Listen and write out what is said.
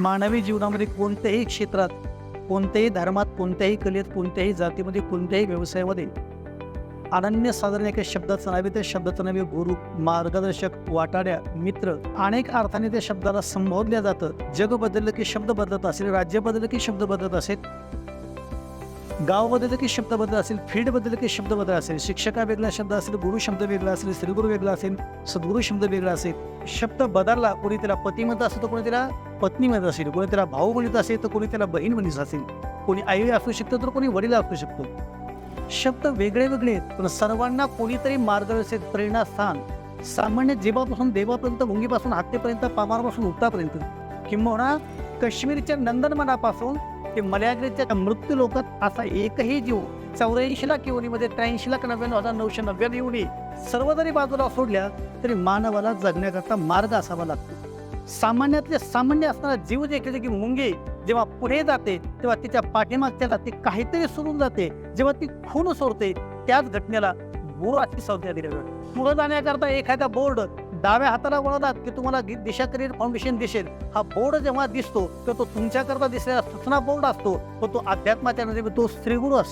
मानवी जीवनामध्ये कोणत्याही क्षेत्रात कोणत्याही धर्मात कोणत्याही कलेत कोणत्याही जातीमध्ये कोणत्याही व्यवसायामध्ये अनन्य साधारण एका शब्दाचं नावे त्या शब्दाचं नावे गुरु मार्गदर्शक वाटाड्या मित्र. अनेक अर्थाने त्या शब्दाला संबोधल्या जातं. जग बदललं की शब्द बदलत असेल राज्य बदललं की शब्द बदलत असेल. गावबद्दल की शब्द बदलत असेल फील्डबद्दल की शब्द बदल असेल शिक्षका वेगळा शब्द असेल गुरु शब्द वेगळा असेल श्रीगुरु वेगळा असेल सद्गुरु शब्द वेगळा असेल शब्द बदलला कोणी त्याला पती म्हणत असेल तर कोणी त्याला पत्नी म्हणत असेल कोणी त्याला भाऊ म्हणत असेल तर कोणी त्याला बहीण म्हणत असेल कोणी आई असू शकतं तर कोणी वडील असू शकतो. शब्द वेगळे वेगळे आहेत पण सर्वांना कोणीतरी मार्गदर्शक प्रेरणास्थान सामान्य जीवापासून देवापर्यंत मुंगीपासून हत्तेपर्यंत पामारपासून उठतापर्यंत किंबहुना काश्मीरच्या नंदनवनापासून ते मलयाग्रीच्या मृत्यू लोकात असा एकही जीव चौऱ्याऐंशी लाख येवणीमध्ये त्र्याऐंशी लाख नव्याण्णव हजार नऊशे नव्याण्णव येवणी सर्व जरी बाजूला सोडल्या तरी मानवाला जगण्याकरता मार्ग असावा लागतो. सामान्यातले सामान्य असणारा जीव देखील की मुंगी जेव्हा पुढे जाते तेव्हा तिच्या पाठीमागच्याला ती काहीतरी सोडून जाते जेव्हा ती खून सोडते त्याच घटनेला बोर अशी संज्ञा दिली जाते. पुढे जाण्याकरता एखादा बोर्ड डाव्या हाताला वळतात की तुम्हाला गी- दिशा करिअर फाउंडेशन दिसेल. हा बोर्ड जेव्हा दिसतो तर तो तुमच्याकरता दिसलेला सूचना बोर्ड असतो पण तो अध्यात्माच्या नजरेमध्ये तो स्त्रीगुरु असतो.